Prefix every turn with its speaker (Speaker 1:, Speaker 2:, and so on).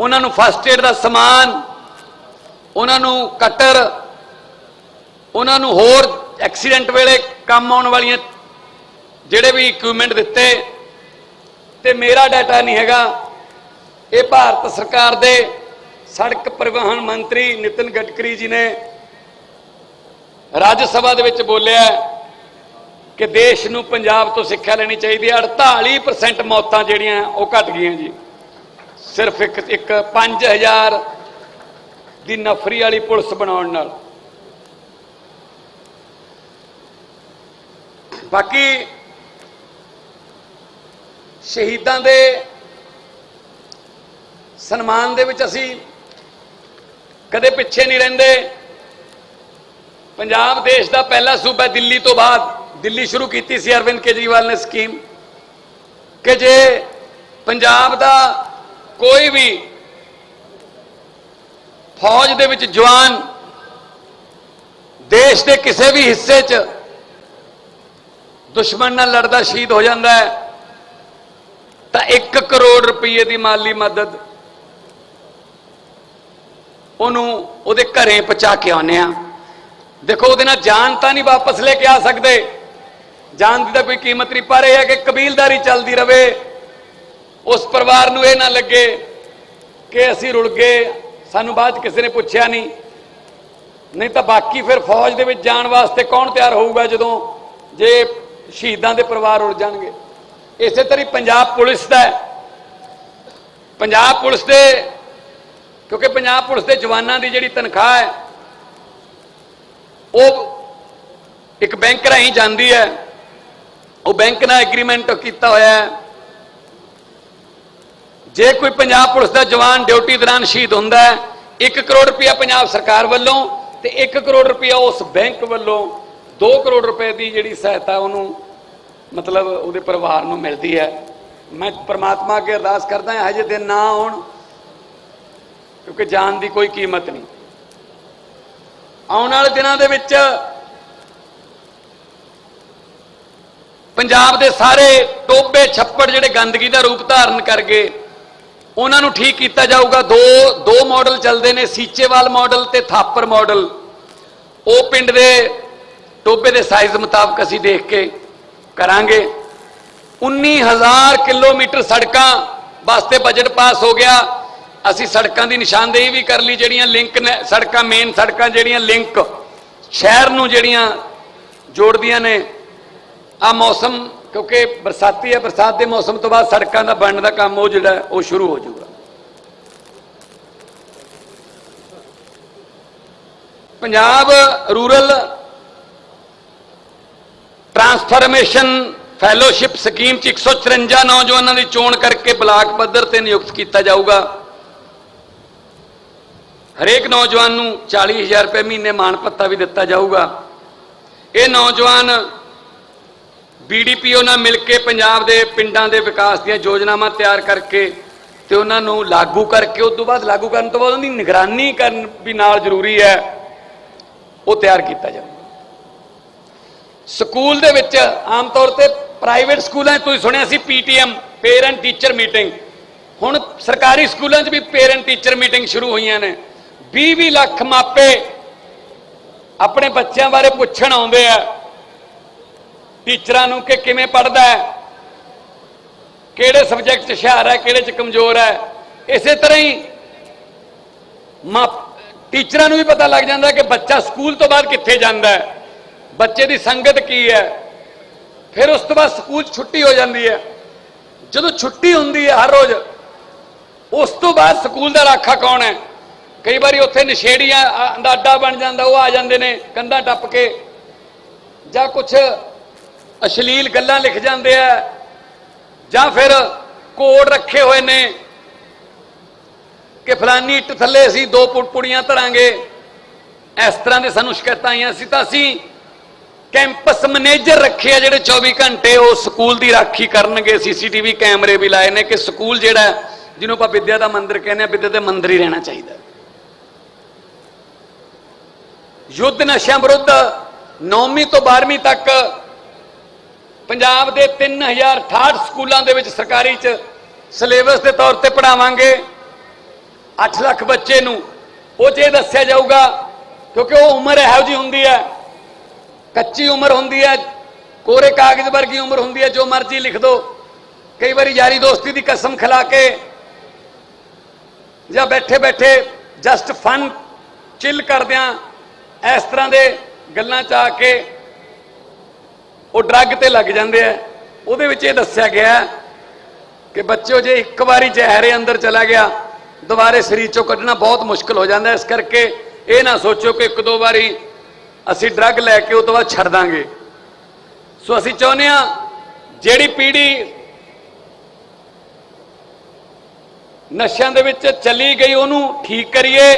Speaker 1: ਉਹਨਾਂ ਨੂੰ first aid ਦਾ ਸਮਾਨ, ਉਹਨਾਂ ਨੂੰ ਕਟਰ, ਉਹਨਾਂ ਨੂੰ ਹੋਰ ਐਕਸੀਡੈਂਟ ਵੇਲੇ ਕੰਮ ਆਉਣ ਵਾਲੀਆਂ ਜਿਹੜੇ ਵੀ ਇਕਵਿਪਮੈਂਟ ਦਿੱਤੇ, ਤੇ ਮੇਰਾ ਡਾਟਾ ਨਹੀਂ ਹੈਗਾ। ਇਹ ਭਾਰਤ ਸਰਕਾਰ ਦੇ ਸੜਕ ਪਰਿਵਹਨ ਮੰਤਰੀ ਨਿਤਿਨ ਗਡਕਰੀ ਜੀ ਨੇ ਰਾਜ ਸਭਾ ਦੇ ਵਿੱਚ ਬੋਲਿਆ ਕਿ ਦੇਸ਼ ਨੂੰ ਪੰਜਾਬ ਤੋਂ ਸਿੱਖਿਆ ਲੈਣੀ ਚਾਹੀਦੀ ਹੈ। 48% ਮੌਤਾਂ ਜਿਹੜੀਆਂ ਉਹ ਘਟ ਗਈਆਂ ਜੀ। ਸਿਰਫ ਇੱਕ ਇੱਕ 5000 ਦੀ ਨਫਰੀ ਵਾਲੀ ਪੁਲਿਸ ਬਣਾਉਣ ਨਾਲ। ਬਾਕੀ ਸ਼ਹੀਦਾਂ ਦੇ ਸਨਮਾਨ ਦੇ ਵਿੱਚ ਅਸੀਂ ਕਦੇ ਪਿੱਛੇ ਨਹੀਂ ਰਹਿੰਦੇ। ਪੰਜਾਬ ਦੇਸ਼ ਦਾ ਪਹਿਲਾ ਸੂਬਾ ਦਿੱਲੀ ਤੋਂ ਬਾਅਦ ਦਿੱਲੀ ਸ਼ੁਰੂ ਕੀਤੀ ਸੀ ਅਰਵਿੰਦ ਕੇਜਰੀਵਾਲ ਨੇ ਸਕੀਮ ਕਿ ਜੇ ਪੰਜਾਬ ਦਾ ਕੋਈ ਵੀ ਫੌਜ ਦੇ ਵਿੱਚ ਜਵਾਨ ਦੇਸ਼ ਦੇ ਕਿਸੇ ਵੀ ਹਿੱਸੇ 'ਚ ਦੁਸ਼ਮਣ ਨਾਲ ਲੜਦਾ, ਸ਼ਹੀਦ ਹੋ ਜਾਂਦਾ ਹੈ, ਤਾਂ 1 ਕਰੋੜ ਰੁਪਏ ਦੀ ਮਾਲੀ ਮਦਦ ਉਹਨੂੰ ਉਹਦੇ ਘਰੇ ਪਹੁੰਚਾ ਕੇ ਆਉਂਦੇ ਆ ਦੇਖੋ, ਉਹਦੇ ਨਾਲ ਜਾਨ ਤਾਂ ਨਹੀਂ ਵਾਪਸ ਲੈ ਕੇ ਆ ਸਕਦੇ। ਜਾਨ ਦੀ ਤਾਂ ਕੋਈ ਕੀਮਤ ਨਹੀਂ, ਪਰ ਇਹ ਹੈ ਕਿ ਕਬੀਲਦਾਰੀ ਚੱਲਦੀ ਰਵੇ। ਉਸ ਪਰਿਵਾਰ ਨੂੰ ਇਹ ਨਾ ਲੱਗੇ ਕਿ ਅਸੀਂ ਰੁਲ ਗਏ, ਸਾਨੂੰ ਬਾਅਦ 'ਚ ਕਿਸੇ ਨੇ ਪੁੱਛਿਆ ਨਹੀਂ। ਨਹੀਂ ਤਾਂ ਬਾਕੀ ਫਿਰ ਫੌਜ ਦੇ ਵਿੱਚ ਜਾਣ ਵਾਸਤੇ ਕੌਣ ਤਿਆਰ ਹੋਊਗਾ ਜਦੋਂ ਜੇ ਸ਼ਹੀਦਾਂ ਦੇ ਪਰਿਵਾਰ ਉੜ ਜਾਣਗੇ? ਇਸੇ ਤਰ੍ਹਾਂ ਹੀ ਪੰਜਾਬ ਪੁਲਿਸ ਦਾ ਪੰਜਾਬ ਪੁਲਿਸ ਦੇ, ਕਿਉਂਕਿ ਪੰਜਾਬ ਪੁਲਿਸ ਦੇ ਜਵਾਨਾਂ ਦੀ ਜਿਹੜੀ ਤਨਖਾਹ ਹੈ, ਉਹ ਇੱਕ ਬੈਂਕ ਰਾਹੀਂ ਜਾਂਦੀ ਹੈ। ਉਹ ਬੈਂਕ ਨਾਲ ਐਗਰੀਮੈਂਟ ਕੀਤਾ ਹੋਇਆ ਹੈ। ਜੇ ਕੋਈ ਪੰਜਾਬ ਪੁਲਿਸ ਦਾ ਜਵਾਨ ਡਿਊਟੀ ਦੌਰਾਨ ਸ਼ਹੀਦ ਹੁੰਦਾ ਹੈ 1 ਕਰੋੜ ਰੁਪਇਆ ਪੰਜਾਬ ਸਰਕਾਰ ਵੱਲੋਂ ਤੇ 1 ਕਰੋੜ ਰੁਪਇਆ ਉਸ ਬੈਂਕ ਵੱਲੋਂ 2 ਕਰੋੜ ਰੁਪਏ ਦੀ ਜਿਹੜੀ ਸਹਾਇਤਾ ਉਹਨੂੰ ਮਤਲਬ ਉਹਦੇ ਪਰਿਵਾਰ ਨੂੰ ਮਿਲਦੀ ਹੈ। ਮੈਂ ਪ੍ਰਮਾਤਮਾ ਅੱਗੇ ਅਰਦਾਸ ਕਰਦਾ ਹਾਂ, ਹਜੇ ਦਿਨ ਨਾ ਆਉਣ, ਕਿਉਂਕਿ ਜਾਨ ਦੀ ਕੋਈ ਕੀਮਤ ਨਹੀਂ। ਆਉਣ ਵਾਲੇ ਦਿਨਾਂ ਦੇ ਵਿੱਚ ਪੰਜਾਬ ਦੇ ਸਾਰੇ ਟੋਬੇ ਛੱਪੜ ਜਿਹੜੇ ਗੰਦਗੀ ਦਾ ਰੂਪ ਧਾਰਨ ਕਰ ਗਏ ਉਹਨਾਂ ਨੂੰ ਠੀਕ ਕੀਤਾ ਜਾਊਗਾ। ਦੋ ਦੋ ਮਾਡਲ ਚੱਲਦੇ ਨੇ, ਸੀਚੇਵਾਲ ਮਾਡਲ ਤੇ ਥਾਪਰ ਮਾਡਲ ਉਹ ਪਿੰਡ ਦੇ ਟੋਬੇ ਦੇ ਸਾਈਜ਼ ਮੁਤਾਬਕ ਅਸੀਂ ਦੇਖ ਕੇ ਕਰਾਂਗੇ। 19000 ਕਿਲੋਮੀਟਰ ਸੜਕਾਂ ਵਾਸਤੇ ਬਜਟ ਪਾਸ ਹੋ ਗਿਆ। ਅਸੀਂ ਸੜਕਾਂ ਦੀ ਨਿਸ਼ਾਨਦੇਹੀ ਵੀ ਕਰ ਲਈ, ਜਿਹੜੀਆਂ ਲਿੰਕ ਨੇ, ਸੜਕਾਂ ਮੇਨ ਸੜਕਾਂ ਜਿਹੜੀਆਂ ਲਿੰਕ ਸ਼ਹਿਰ ਨੂੰ ਜਿਹੜੀਆਂ ਜੋੜਦੀਆਂ ਨੇ। ਆ ਮੌਸਮ ਕਿਉਂਕਿ ਬਰਸਾਤੀ ਹੈ, ਬਰਸਾਤ ਦੇ ਮੌਸਮ ਤੋਂ ਬਾਅਦ ਸੜਕਾਂ ਦਾ ਬਣਨ ਦਾ ਕੰਮ ਉਹ ਜਿਹੜਾ, ਉਹ ਸ਼ੁਰੂ ਹੋ ਜਾਊਗਾ। Punjab rural transformation fellowship scheme ਚ 154 ਨੌਜਵਾਨਾਂ ਦੀ ਚੋਣ ਕਰਕੇ ਬਲਾਕ ਪੱਧਰ ਤੇ ਨਿਯੁਕਤ ਕੀਤਾ ਜਾਊਗਾ। ਹਰੇਕ ਨੌਜਵਾਨ ਨੂੰ 40000 ਰੁਪਏ ਮਹੀਨੇ ਮਾਣ ਭੱਤਾ ਵੀ ਦਿੱਤਾ ਜਾਊਗਾ। ਇਹ ਨੌਜਵਾਨ ਬੀਡੀਪੀਓ ਨਾਲ ਮਿਲ ਕੇ ਪੰਜਾਬ ਦੇ ਪਿੰਡਾਂ ਦੇ ਵਿਕਾਸ ਦੀਆਂ ਯੋਜਨਾਵਾਂ ਤਿਆਰ ਕਰਕੇ ਤੇ ਉਹਨਾਂ ਨੂੰ ਲਾਗੂ ਕਰਕੇ ਉਸ ਤੋਂ ਬਾਅਦ ਲਾਗੂ ਕਰਨ ਤੋਂ ਬਾਅਦ ਉਹਦੀ ਨਿਗਰਾਨੀ ਕਰਨ ਵੀ ਨਾਲ ਜ਼ਰੂਰੀ ਹੈ, ਉਹ ਤਿਆਰ ਕੀਤਾ ਜਾਂਦਾ ਸਕੂਲ ਦੇ ਵਿੱਚ ਆਮ ਤੌਰ ਤੇ ਪ੍ਰਾਈਵੇਟ ਸਕੂਲਾਂ 'ਚ ਤੁਸੀਂ ਸੁਣਿਆ ਸੀ ਪੀਟੀਐਮ ਪੇਰੈਂਟ ਟੀਚਰ ਮੀਟਿੰਗ ਹੁਣ ਸਰਕਾਰੀ ਸਕੂਲਾਂ 'ਚ ਵੀ ਪੇਰੈਂਟ ਟੀਚਰ ਮੀਟਿੰਗ ਸ਼ੁਰੂ ਹੋਈਆਂ ਨੇ। 20-20 ਲੱਖ ਮਾਪੇ ਆਪਣੇ ਬੱਚਿਆਂ ਬਾਰੇ ਪੁੱਛਣ ਆਉਂਦੇ ਆ। ਟੀਚਰਾਂ ਨੂੰ ਕਿ ਕਿਵੇਂ ਪੜਦਾ ਹੈ? ਕਿਹੜੇ ਸਬਜੈਕਟ 'ਚ ਹੁਸ਼ਿਆਰ ਹੈ, ਕਿਹੜੇ 'ਚ ਕਮਜ਼ੋਰ ਹੈ? ਇਸੇ ਤਰ੍ਹਾਂ ਹੀ ਮਾਂ, ਟੀਚਰਾਂ ਨੂੰ ਵੀ ਪਤਾ ਲੱਗ ਜਾਂਦਾ ਕਿ ਬੱਚਾ ਸਕੂਲ ਤੋਂ ਬਾਅਦ ਕਿੱਥੇ ਜਾਂਦਾ ਹੈ? ਬੱਚੇ ਦੀ ਸੰਗਤ ਕੀ ਹੈ? ਫਿਰ ਉਸ ਤੋਂ ਬਾਅਦ ਸਕੂਲ 'ਚ ਛੁੱਟੀ ਹੋ ਜਾਂਦੀ ਹੈ। ਜਦੋਂ ਛੁੱਟੀ ਹੁੰਦੀ ਹੈ ਹਰ ਰੋਜ਼, ਉਸ ਤੋਂ ਬਾਅਦ ਸਕੂਲ ਦਾ ਰਾਖਾ ਕੌਣ ਹੈ? ਕਈ ਵਾਰੀ ਉੱਥੇ ਨਸ਼ੇੜੀਆਂ ਆ- ਦਾ ਅੱਡਾ ਬਣ ਜਾਂਦਾ, ਉਹ ਆ ਜਾਂਦੇ ਨੇ, ਕੰਧਾਂ ਟੱਪ ਕੇ ਜਾਂ ਕੁਝ ਅਸ਼ਲੀਲ ਗੱਲਾਂ ਲਿਖ ਜਾਂਦੇ ਆ, ਜਾਂ ਫਿਰ ਕੋਡ ਰੱਖੇ ਹੋਏ ਨੇ ਕਿ ਫਲਾਨੀ ਇੱਟ ਥੱਲੇ ਅਸੀਂ ਦੋ ਪੁ- ਪੁੜੀਆਂ ਧਰਾਂਗੇ। ਇਸ ਤਰ੍ਹਾਂ ਦੇ ਸਾਨੂੰ ਸ਼ਿਕਾਇਤਾਂ ਆਈਆਂ ਸੀ ਤਾਂ ਅਸੀਂ ਕੈਂਪਸ ਮੈਨੇਜਰ ਰੱਖੇ ਆ ਜਿਹੜੇ 24 ਘੰਟੇ ਉਹ ਸਕੂਲ ਦੀ ਰਾਖੀ ਕਰਨਗੇ। ਸੀਸੀਟੀਵੀ ਕੈਮਰੇ ਵੀ ਲਾਏ ਨੇ ਕਿ ਸਕੂਲ ਜਿਹੜਾ ਜਿਹਨੂੰ ਆਪਾਂ ਵਿਦਿਆ ਦਾ ਮੰਦਿਰ ਕਹਿੰਦੇ ਆ, ਵਿਦਿਆ ਦੇ ਮੰਦਿਰ ਹੀ ਰਹਿਣਾ ਚਾਹੀਦਾ। ਯੁੱਧ ਨਸ਼ਿਆਂ ਵਿਰੁੱਧ 9ਵੀਂ ਤੋਂ 12ਵੀਂ ਤੱਕ ਪੰਜਾਬ ਦੇ 3068 ਸਕੂਲਾਂ ਦੇ ਵਿੱਚ ਸਰਕਾਰੀ ਚ ਸਿਲੇਬਸ ਦੇ ਤੌਰ ਤੇ ਪੜਾਵਾਂਗੇ 8 ਲੱਖ ਬੱਚੇ ਨੂੰ। ਉਹ 'ਚ ਇਹ ਦੱਸਿਆ ਜਾਊਗਾ, ਕਿਉਂਕਿ ਉਹ ਉਮਰ ਇਹੋ ਜੀ ਹੁੰਦੀ ਹੈ, ਕੱਚੀ ਉਮਰ ਹੁੰਦੀ ਹੈ, ਕੋਰੇ ਕਾਗਜ਼ ਵਰਗੀ ਉਮਰ ਹੁੰਦੀ ਹੈ, ਜੋ ਮਰਜ਼ੀ ਲਿਖ ਦੋ। ਕਈ ਵਾਰੀ ਯਾਰੀ ਦੋਸਤੀ ਦੀ ਕਸਮ ਖਿਲਾ ਕੇ ਜਾਂ ਬੈਠੇ ਬੈਠੇ ਜਸਟ ਫਨ ਚਿਲ ਕਰਦਿਆਂ ਇਸ ਤਰ੍ਹਾਂ ਦੇ ਗੱਲਾਂ ਚ ਆ ਕੇ ਉਹ ਡਰੱਗ ਤੇ ਲੱਗ ਜਾਂਦੇ ਆ। ਉਹਦੇ ਵਿੱਚ ਇਹ ਦੱਸਿਆ ਗਿਆ ਕਿ ਬੱਚਿਓ, ਜੇ ਇੱਕ ਵਾਰੀ ਜ਼ਹਿਰੇ ਅੰਦਰ ਚਲਾ ਗਿਆ, ਦੁਬਾਰੇ ਸਰੀਰ ਚੋਂ ਕੱਢਣਾ ਬਹੁਤ ਮੁਸ਼ਕਲ ਹੋ ਜਾਂਦਾ ਇਸ ਕਰਕੇ ਇਹ ਨਾ ਸੋਚੋ ਕਿ ਇੱਕ ਦੋ ਵਾਰੀ ਅਸੀਂ ਡਰੱਗ ਲੈ ਕੇ ਉਹ ਤੋਂ ਬਾਅਦ ਛੱਡ ਦਾਂਗੇ। ਸੋ ਅਸੀਂ ਚਾਹੁੰਦੇ ਹਾਂ ਜਿਹੜੀ ਪੀੜ੍ਹੀ ਨਸ਼ਿਆਂ ਦੇ ਵਿੱਚ ਚਲੀ ਗਈ, ਉਹਨੂੰ ਠੀਕ ਕਰੀਏ।